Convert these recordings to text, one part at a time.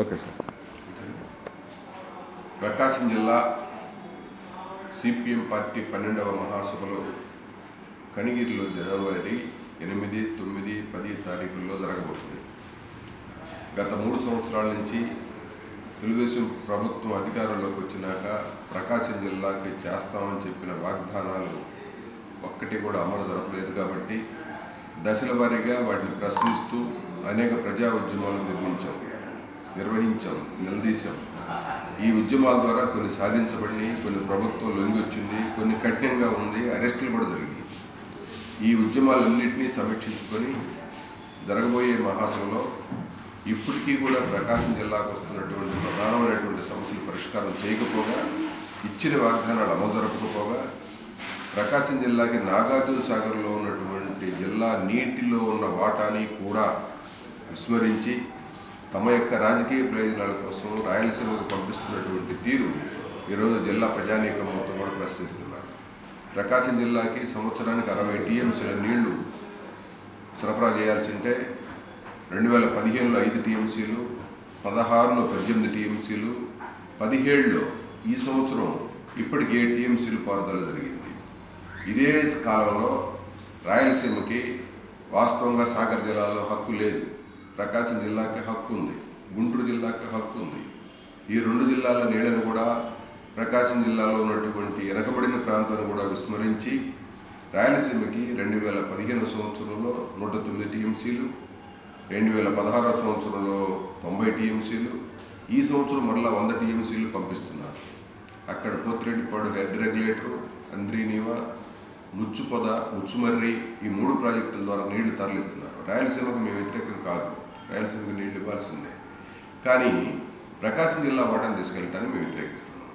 Okay sir. ప్రకాశం జిల్లా CPM party పన్నెండవ మహాసభలో కనిగిరిలో జనవరి ఎనిమిది తొమ్మిది పది తారీఖుల్లో జరగబోతుంది. గత మూడు సంవత్సరాల నుంచి తెలుగుదేశం ప్రభుత్వం అధికారంలోకి వచ్చినాక ప్రకాశం జిల్లాకి చేస్తామని చెప్పిన వాగ్దానాలు ఒక్కటి కూడా అమలు జరపలేదు కాబట్టి దశల వారీగా వాటిని ప్రశ్నిస్తూ అనేక ప్రజా ఉద్యమాలు నిర్మించాం. నిర్వహించాం నిలదీశాం. ఈ ఉద్యమాల ద్వారా కొన్ని సాధించబడి కొన్ని ప్రభుత్వం లొంగొచ్చింది కొన్ని కఠినంగా ఉంది అరెస్టులు కూడా జరిగాయి ఈ ఉద్యమాలన్నింటినీ సమీక్షించుకొని జరగబోయే మహాసభలో ఇప్పటికీ కూడా ప్రకాశం జిల్లాకు వస్తున్నటువంటి ప్రధానమైనటువంటి సమస్యలు పరిష్కారం చేయకపోగా ఇచ్చిన వాగ్దానాలు అమలు జరపకపోగా ప్రకాశం జిల్లాకి నాగార్జున సాగర్లో ఉన్నటువంటి జిల్లా నీటిలో ఉన్న వాటాని కూడా విస్మరించి తమ యొక్క రాజకీయ ప్రయోజనాల కోసం రాయలసీమకు పంపిస్తున్నటువంటి తీరు ఈరోజు జిల్లా ప్రజానీకం మొత్తం కూడా ప్రశ్నిస్తున్నారు. ప్రకాశం జిల్లాకి సంవత్సరానికి అరవై టీఎంసీల నీళ్ళు సరఫరా చేయాల్సి ఉంటే రెండు వేల పదిహేనులో ఐదు టీఎంసీలు పదహారులో పద్దెనిమిది టీఎంసీలు పదిహేడులో ఈ సంవత్సరం ఇప్పటికే టీఎంసీలు పారుదల జరిగింది. ఇదే కాలంలో రాయలసీమకి వాస్తవంగా సాగర్ జిల్లాలో హక్కు లేదు. ప్రకాశం జిల్లాకి హక్కు ఉంది గుంటూరు జిల్లాకి హక్కు ఉంది. ఈ రెండు జిల్లాల నీళ్ళను కూడా ప్రకాశం జిల్లాలో ఉన్నటువంటి వెనకబడిన ప్రాంతాన్ని కూడా విస్మరించి రాయలసీమకి రెండు వేల పదిహేను సంవత్సరంలో నూట తొమ్మిది టీఎంసీలు రెండు వేల పదహారో సంవత్సరంలో తొంభై టీఎంసీలు ఈ సంవత్సరం మరలా వంద టీఎంసీలు పంపిస్తున్నారు. అక్కడ పోతిరెడ్డిపాడు హెడ్ రెగ్యులేటర్ అంద్రీనీవ ముచ్చుపొద ముచ్చుమర్రి ఈ మూడు ప్రాజెక్టుల ద్వారా నీళ్ళు తరలిస్తున్నారు. రాయలసీమకు మేము వ్యతిరేకం కాదు. రాయలసీమకు నీళ్ళు ఇవ్వాల్సిందే. కానీ ప్రకాశం జిల్లా వాటాను తీసుకెళ్ళటాన్ని మేము వ్యతిరేకిస్తున్నాం.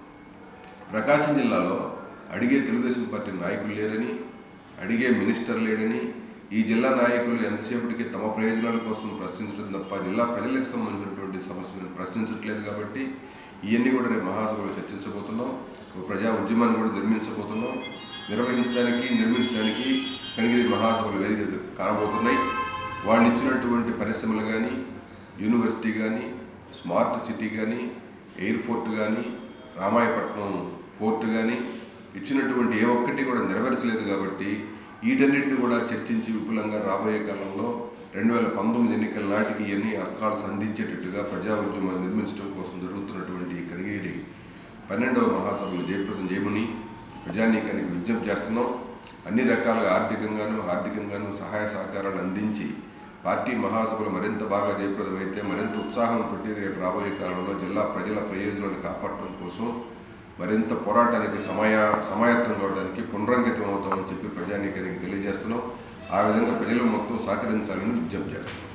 ప్రకాశం జిల్లాలో అడిగే తెలుగుదేశం పార్టీ నాయకులు లేరని అడిగే మినిస్టర్ లేడని ఈ జిల్లా నాయకులు ఎంతసేపటికి తమ ప్రయోజనాల కోసం ప్రశ్నించడం తప్ప జిల్లా ప్రజలకు సంబంధించినటువంటి సమస్యలను ప్రశ్నించట్లేదు కాబట్టి ఇవన్నీ కూడా రేపు మహాసభలో చర్చించబోతున్నాం. ఒక ప్రజా ఉద్యమాన్ని కూడా నిర్మించబోతున్నాం. నిర్వహించడానికి నిర్మించడానికి కనిగిరి మహాసభలు వేదిక కానబోతున్నాయి వాళ్ళు ఇచ్చినటువంటి పరిశ్రమలు కానీ యూనివర్సిటీ కానీ స్మార్ట్ సిటీ కానీ ఎయిర్పోర్ట్ కానీ రామాయపట్నం పోర్ట్ కానీ ఇచ్చినటువంటి ఏ ఒక్కటి కూడా నెరవేర్చలేదు కాబట్టి వీటన్నిటిని కూడా చర్చించి విపులంగా రాబోయే కాలంలో రెండు వేల పంతొమ్మిది ఎన్నికల నాటికి ఇవన్నీ అస్త్రాలు సంధించేటట్టుగా ప్రజా ఉద్యమాన్ని నిర్మించడం కోసం జరుగుతున్నటువంటి ఈ కనిగిరి పన్నెండవ మహాసభలు జయప్రదం చేయమని ప్రజానీకానికి విజ్ఞప్తి చేస్తున్నాం. అన్ని రకాలుగా ఆర్థికంగాను ఆర్థికంగాను సహాయ సహకారం అందించి పార్టీ మహాసభలు మరింత బాగా జయప్రదమైతే మరింత ఉత్సాహం పెట్టి రేపు రాబోయే కాలంలో జిల్లా ప్రజల ప్రయోజనాలను కాపాడటం కోసం మరింత పోరాటానికి సమయ సమాయత్తం కావడానికి పునరంకితం అవుతామని చెప్పి ప్రజానీకానికి తెలియజేస్తున్నాం. ఆ విధంగా ప్రజలు మొత్తం సహకరించాలని విజ్ఞప్తి చేస్తున్నాం.